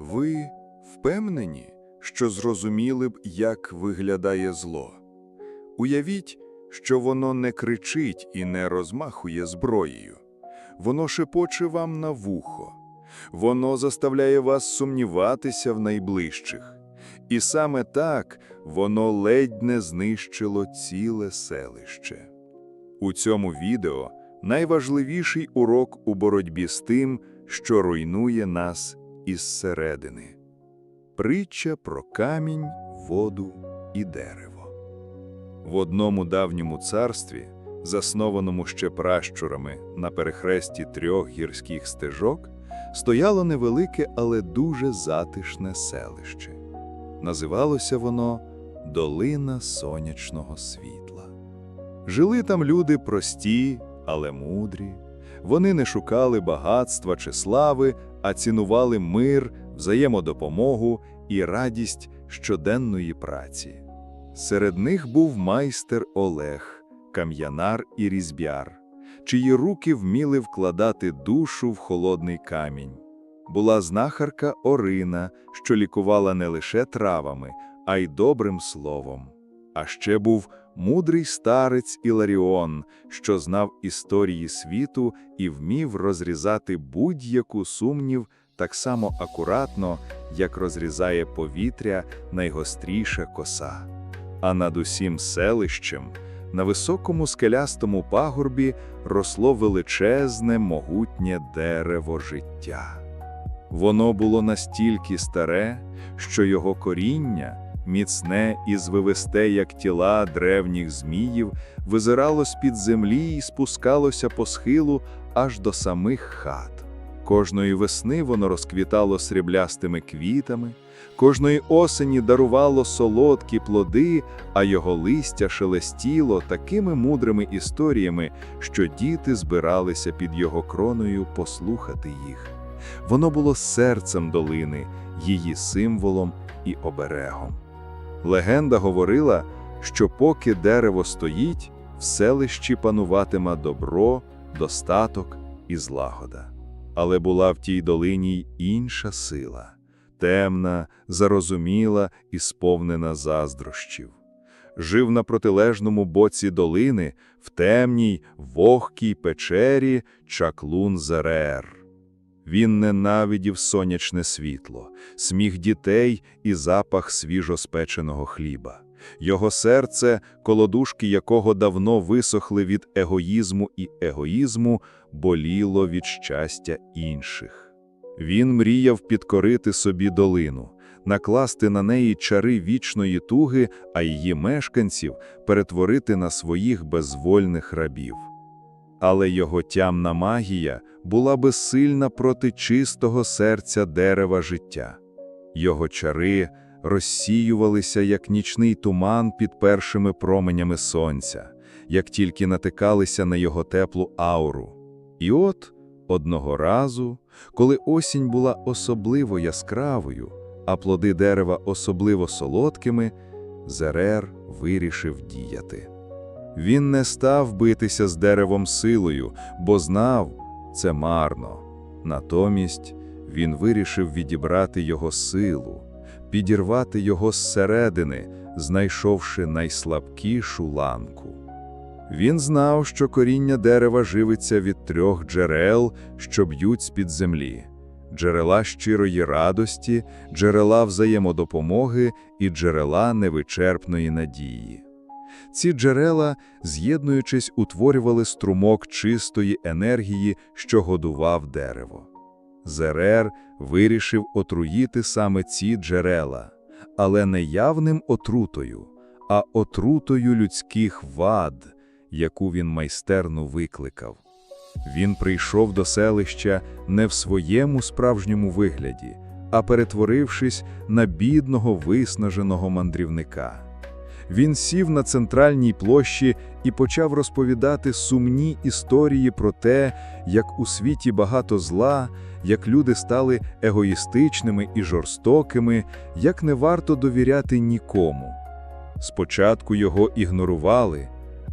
Ви впевнені, що зрозуміли б, як виглядає зло? Уявіть, що воно не кричить і не розмахує зброєю. Воно шепоче вам на вухо. Воно заставляє вас сумніватися в найближчих. І саме так воно ледь не знищило ціле селище. У цьому відео найважливіший урок у боротьбі з тим, що руйнує нас із середини. Притча про камінь, воду і дерево. В одному давньому царстві, заснованому ще пращурами на перехресті трьох гірських стежок, стояло невелике, але дуже затишне селище. Називалося воно Долина сонячного світла. Жили там люди прості, але мудрі. Вони не шукали багатства чи слави, а цінували мир, взаємодопомогу і радість щоденної праці. Серед них був майстер Олег, кам'янар і різьбяр, чиї руки вміли вкладати душу в холодний камінь. Була знахарка Орина, що лікувала не лише травами, а й добрим словом. А ще був мудрий старець Іларіон, що знав історії світу і вмів розрізати будь-яку сумнів так само акуратно, як розрізає повітря найгостріша коса. А над усім селищем, на високому скелястому пагорбі, росло величезне могутнє дерево життя. Воно було настільки старе, що його коріння, міцне і звивисте, як тіла древніх зміїв, визирало з-під землі і спускалося по схилу аж до самих хат. Кожної весни воно розквітало сріблястими квітами, кожної осені дарувало солодкі плоди, а його листя шелестіло такими мудрими історіями, що діти збиралися під його кроною послухати їх. Воно було серцем долини, її символом і оберегом. Легенда говорила, що поки дерево стоїть, в селищі пануватиме добро, достаток і злагода. Але була в тій долині й інша сила темна, зарозуміла і сповнена заздрощів. Жив на протилежному боці долини, в темній, вогкій печері чаклун Зерер. Він ненавидів сонячне світло, сміх дітей і запах свіжоспеченого хліба. Його серце, колодушки якого давно висохли від егоїзму і егоїзму, боліло від щастя інших. Він мріяв підкорити собі долину, накласти на неї чари вічної туги, а її мешканців перетворити на своїх безвольних рабів. Але його тямна магія була безсильна проти чистого серця дерева життя. Його чари розсіювалися, як нічний туман під першими променями сонця, як тільки натикалися на його теплу ауру. І от одного разу, коли осінь була особливо яскравою, а плоди дерева особливо солодкими, Зерер вирішив діяти. Він не став битися з деревом силою, бо знав, це марно. Натомість він вирішив відібрати його силу, підірвати його зсередини, знайшовши найслабкішу ланку. Він знав, що коріння дерева живиться від трьох джерел, що б'ють з-під землі джерела щирої радості, джерела взаємодопомоги і джерела невичерпної надії. Ці джерела, з'єднуючись, утворювали струмок чистої енергії, що годував дерево. Зерер вирішив отруїти саме ці джерела, але не явним отрутою, а отрутою людських вад, яку він майстерно викликав. Він прийшов до селища не в своєму справжньому вигляді, а перетворившись на бідного виснаженого мандрівника. Він сів на центральній площі і почав розповідати сумні історії про те, як у світі багато зла, як люди стали егоїстичними і жорстокими, як не варто довіряти нікому. Спочатку його ігнорували,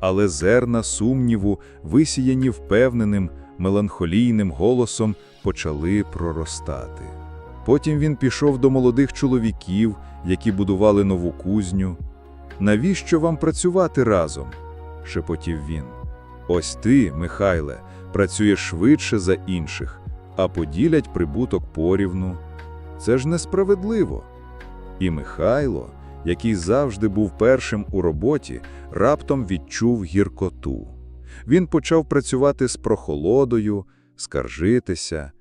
але зерна сумніву, висіяні впевненим, меланхолійним голосом, почали проростати. Потім він пішов до молодих чоловіків, які будували нову кузню. Навіщо вам працювати разом? шепотів він. Ось ти, Михайле, працюєш швидше за інших, а поділять прибуток порівну. Це ж несправедливо. І Михайло, який завжди був першим у роботі, раптом відчув гіркоту. Він почав працювати з прохолодою, скаржитися.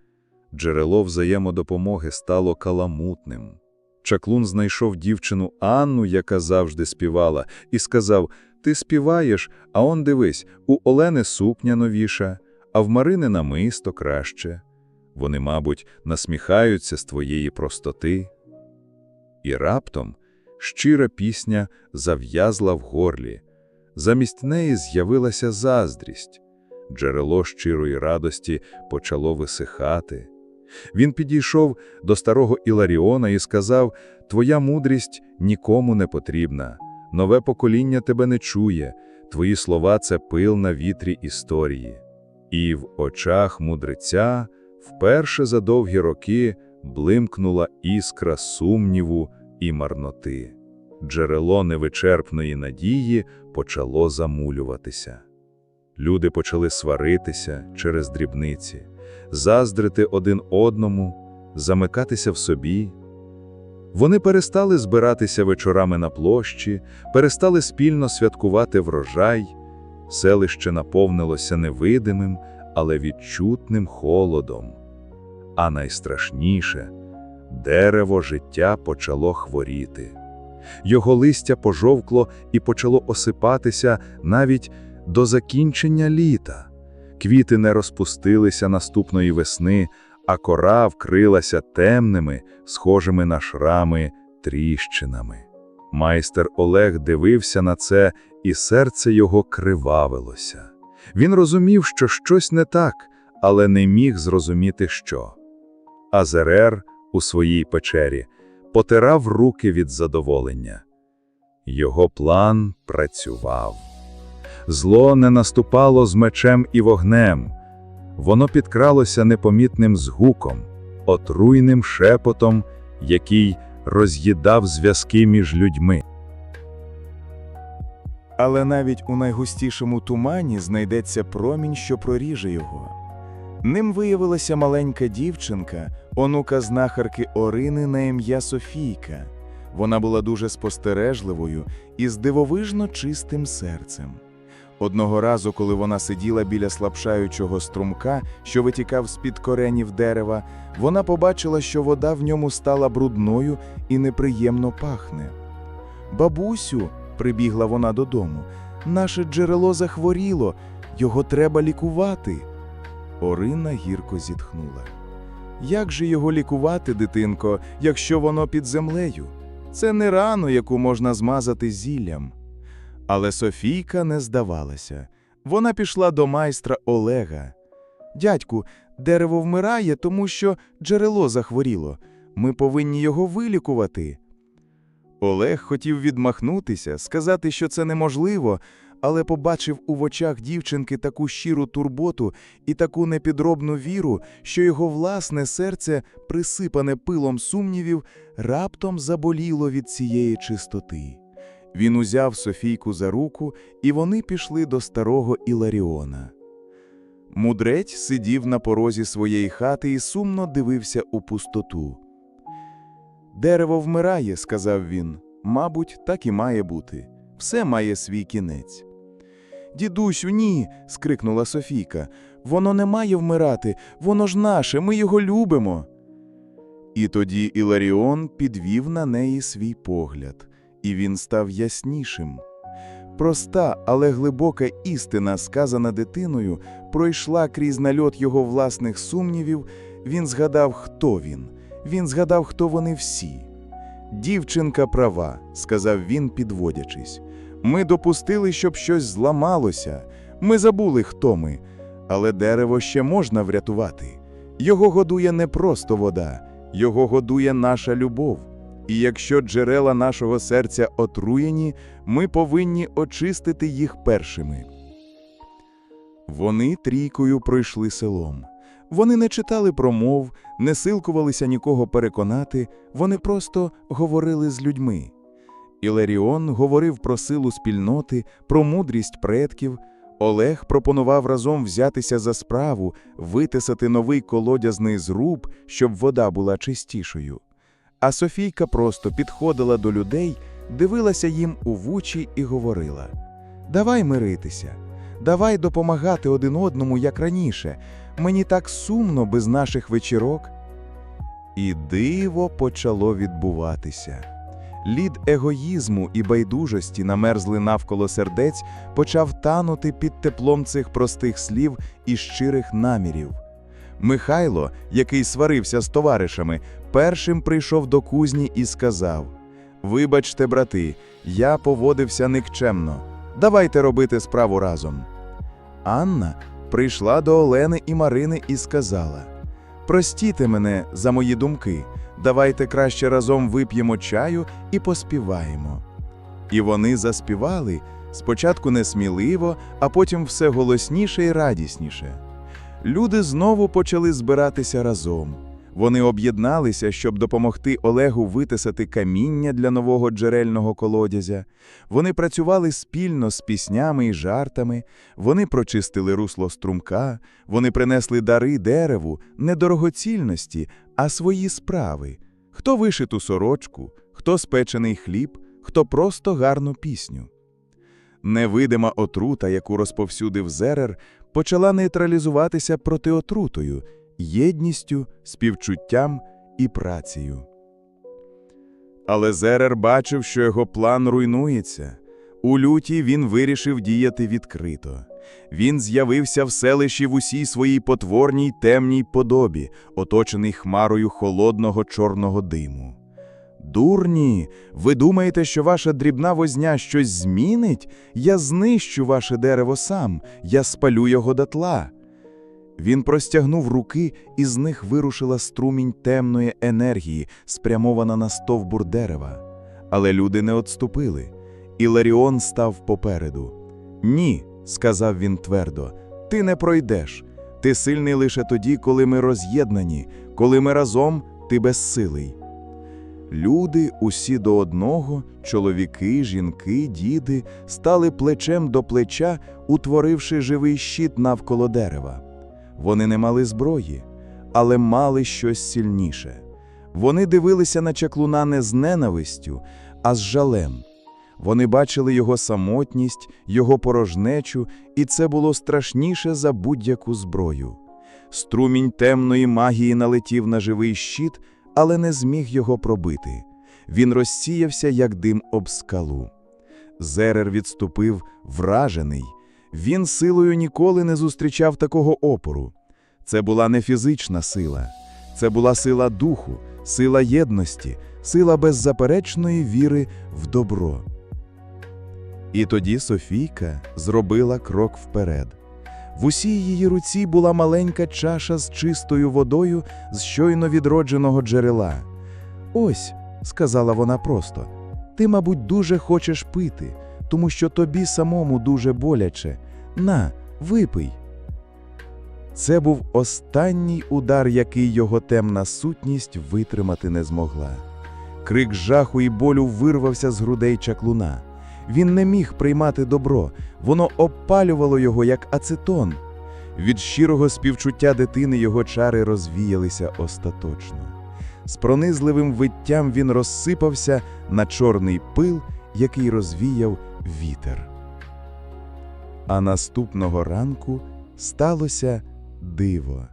Джерело взаємодопомоги стало каламутним. Чаклун знайшов дівчину Анну, яка завжди співала, і сказав: Ти співаєш, а он дивись, у Олени сукня новіша, а в Марини намисто краще. Вони, мабуть, насміхаються з твоєї простоти. І раптом щира пісня зав'язла в горлі. Замість неї з'явилася заздрість. Джерело щирої радості почало висихати. Він підійшов до старого Іларіона і сказав: Твоя мудрість нікому не потрібна, нове покоління тебе не чує, твої слова це пил на вітрі історії. І в очах мудреця вперше за довгі роки блимкнула іскра сумніву і марноти. Джерело невичерпної надії почало замулюватися. Люди почали сваритися через дрібниці, заздрити один одному, замикатися в собі. Вони перестали збиратися вечорами на площі, перестали спільно святкувати врожай, селище наповнилося невидимим, але відчутним холодом. А найстрашніше дерево життя почало хворіти. Його листя пожовкло і почало осипатися навіть до закінчення літа. Квіти не розпустилися наступної весни, а кора вкрилася темними, схожими на шрами, тріщинами. Майстер Олег дивився на це, і серце його кривавилося. Він розумів, що щось не так, але не міг зрозуміти, що. Азерер у своїй печері потирав руки від задоволення. Його план працював. Зло не наступало з мечем і вогнем. Воно підкралося непомітним згуком, отруйним шепотом, який роз'їдав зв'язки між людьми. Але навіть у найгустішому тумані знайдеться промінь, що проріже його. Ним виявилася маленька дівчинка, онука знахарки Орини на ім'я Софійка. Вона була дуже спостережливою і з дивовижно чистим серцем. Одного разу, коли вона сиділа біля слабшаючого струмка, що витікав з-під коренів дерева, вона побачила, що вода в ньому стала брудною і неприємно пахне. Бабусю, прибігла вона додому, наше джерело захворіло, його треба лікувати. Орина гірко зітхнула. Як же його лікувати, дитинко, якщо воно під землею? Це не рану, яку можна змазати зіллям. Але Софійка не здавалася. Вона пішла до майстра Олега. Дядьку, дерево вмирає, тому що джерело захворіло. Ми повинні його вилікувати. Олег хотів відмахнутися, сказати, що це неможливо, але побачив у очах дівчинки таку щиру турботу і таку непідробну віру, що його власне серце, присипане пилом сумнівів, раптом заболіло від цієї чистоти. Він узяв Софійку за руку, і вони пішли до старого Іларіона. Мудрець сидів на порозі своєї хати і сумно дивився у пустоту. Дерево вмирає, сказав він. Мабуть, так і має бути. Все має свій кінець. Дідусю, ні. скрикнула Софійка. Воно не має вмирати, воно ж наше, ми його любимо. І тоді Іларіон підвів на неї свій погляд, і він став яснішим. Проста, але глибока істина, сказана дитиною, пройшла крізь нальот його власних сумнівів. Він згадав, хто він. Він згадав, хто вони всі. Дівчинка права, сказав він, підводячись. Ми допустили, щоб щось зламалося. Ми забули, хто ми. Але дерево ще можна врятувати. Його годує не просто вода, його годує наша любов. І якщо джерела нашого серця отруєні, ми повинні очистити їх першими. Вони трійкою пройшли селом. Вони не читали промов, не силкувалися нікого переконати, вони просто говорили з людьми. Іларіон говорив про силу спільноти, про мудрість предків. Олег пропонував разом взятися за справу, витисати новий колодязний зруб, щоб вода була чистішою. А Софійка просто підходила до людей, дивилася їм у вучі і говорила: Давай миритися, давай допомагати один одному, як раніше. Мені так сумно без наших вечірок. І диво почало відбуватися. Лід егоїзму і байдужості намерзли навколо сердець, почав танути під теплом цих простих слів і щирих намірів. Михайло, який сварився з товаришами, першим прийшов до кузні і сказав: Вибачте, брати, я поводився никчемно. Давайте робити справу разом. Анна прийшла до Олени і Марини і сказала: Простіте мене за мої думки, давайте краще разом вип'ємо чаю і поспіваємо. І вони заспівали спочатку несміливо, а потім все голосніше і радісніше. Люди знову почали збиратися разом. Вони об'єдналися, щоб допомогти Олегу витисати каміння для нового джерельного колодязя. Вони працювали спільно з піснями і жартами, вони прочистили русло струмка, вони принесли дари дереву, не дорогоцільності, а свої справи. Хто вишиту сорочку, хто спечений хліб, хто просто гарну пісню. Невидима отрута, яку розповсюдив Зерер, почала нейтралізуватися протиотрутою, єдністю, співчуттям і працею. Але Зерер бачив, що його план руйнується. У люті він вирішив діяти відкрито. Він з'явився в селищі в усій своїй потворній темній подобі, оточений хмарою холодного чорного диму. Дурні, ви думаєте, що ваша дрібна возня щось змінить? Я знищу ваше дерево сам, я спалю його дотла. Він простягнув руки, і з них вирушила струмінь темної енергії, спрямована на стовбур дерева. Але люди не отступили. Іларіон став попереду. Ні, сказав він твердо, ти не пройдеш. Ти сильний лише тоді, коли ми роз'єднані, коли ми разом, ти безсилий. Люди, усі до одного, чоловіки, жінки, діди, стали плечем до плеча, утворивши живий щит навколо дерева. Вони не мали зброї, але мали щось сильніше. Вони дивилися на чаклуна не з ненавистю, а з жалем. Вони бачили його самотність, його порожнечу, і це було страшніше за будь-яку зброю. Струмінь темної магії налетів на живий щит, але не зміг його пробити. Він розсіявся, як дим об скалу. Зерер відступив, вражений. Він силою ніколи не зустрічав такого опору. Це була не фізична сила, це була сила духу, сила єдності, сила беззаперечної віри в добро. І тоді Софійка зробила крок вперед. В усій її руці була маленька чаша з чистою водою з щойно відродженого джерела. Ось, сказала вона просто, ти, мабуть, дуже хочеш пити, тому що тобі самому дуже боляче. На, випий. Це був останній удар, який його темна сутність витримати не змогла. Крик жаху і болю вирвався з грудей чаклуна. Він не міг приймати добро, воно опалювало його, як ацетон. Від щирого співчуття дитини його чари розвіялися остаточно. З пронизливим виттям він розсипався на чорний пил, який розвіяв вітер. А наступного ранку сталося диво.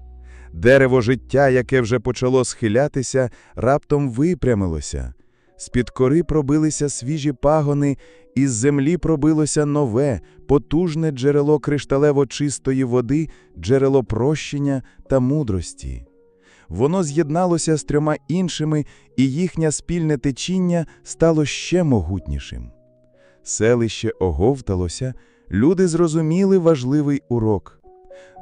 Дерево життя, яке вже почало схилятися, раптом випрямилося. З-під кори пробилися свіжі пагони, із землі пробилося нове, потужне джерело кришталево чистої води, джерело прощення та мудрості. Воно з'єдналося з трьома іншими, і їхнє спільне течіння стало ще могутнішим. Селище оговталося, люди зрозуміли важливий урок.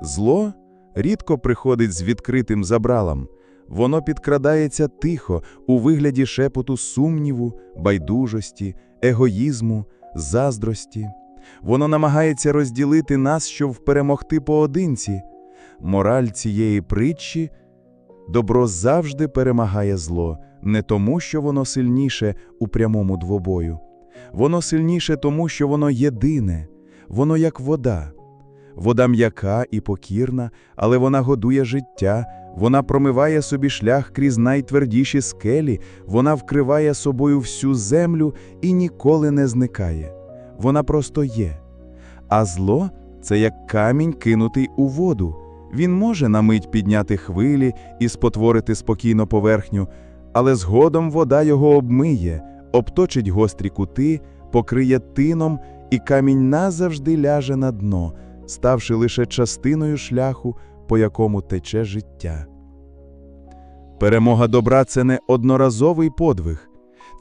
Зло рідко приходить з відкритим забралом, воно підкрадається тихо у вигляді шепоту сумніву, байдужості, егоїзму, заздрості. Воно намагається розділити нас, щоб перемогти поодинці. мораль цієї притчі добро завжди перемагає зло, не тому, що воно сильніше у прямому двобою. Воно сильніше тому, що воно єдине, воно як вода. Вода м'яка і покірна, але вона годує життя, вона промиває собі шлях крізь найтвердіші скелі, вона вкриває собою всю землю і ніколи не зникає. Вона просто є. А зло це як камінь, кинутий у воду. Він може на мить підняти хвилі і спотворити спокійно поверхню, але згодом вода його обмиє, обточить гострі кути, покриє тином, і камінь назавжди ляже на дно, ставши лише частиною шляху, по якому тече життя. Перемога добра це не одноразовий подвиг,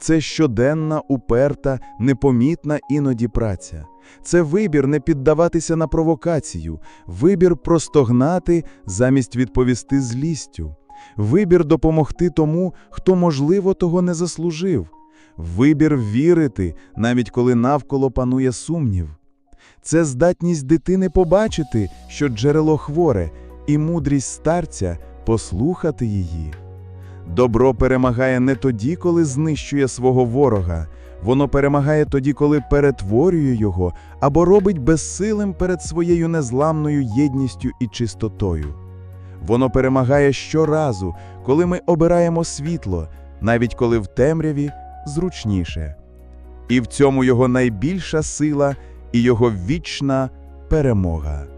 це щоденна, уперта, непомітна іноді праця. Це вибір не піддаватися на провокацію, вибір простогнати замість відповісти злістю, вибір допомогти тому, хто, можливо, того не заслужив, вибір вірити, навіть коли навколо панує сумнів. Це здатність дитини побачити, що джерело хворе, і мудрість старця послухати її. Добро перемагає не тоді, коли знищує свого ворога, воно перемагає тоді, коли перетворює його або робить безсилим перед своєю незламною єдністю і чистотою. Воно перемагає щоразу, коли ми обираємо світло, навіть коли в темряві зручніше. І в цьому його найбільша сила і його вічна перемога.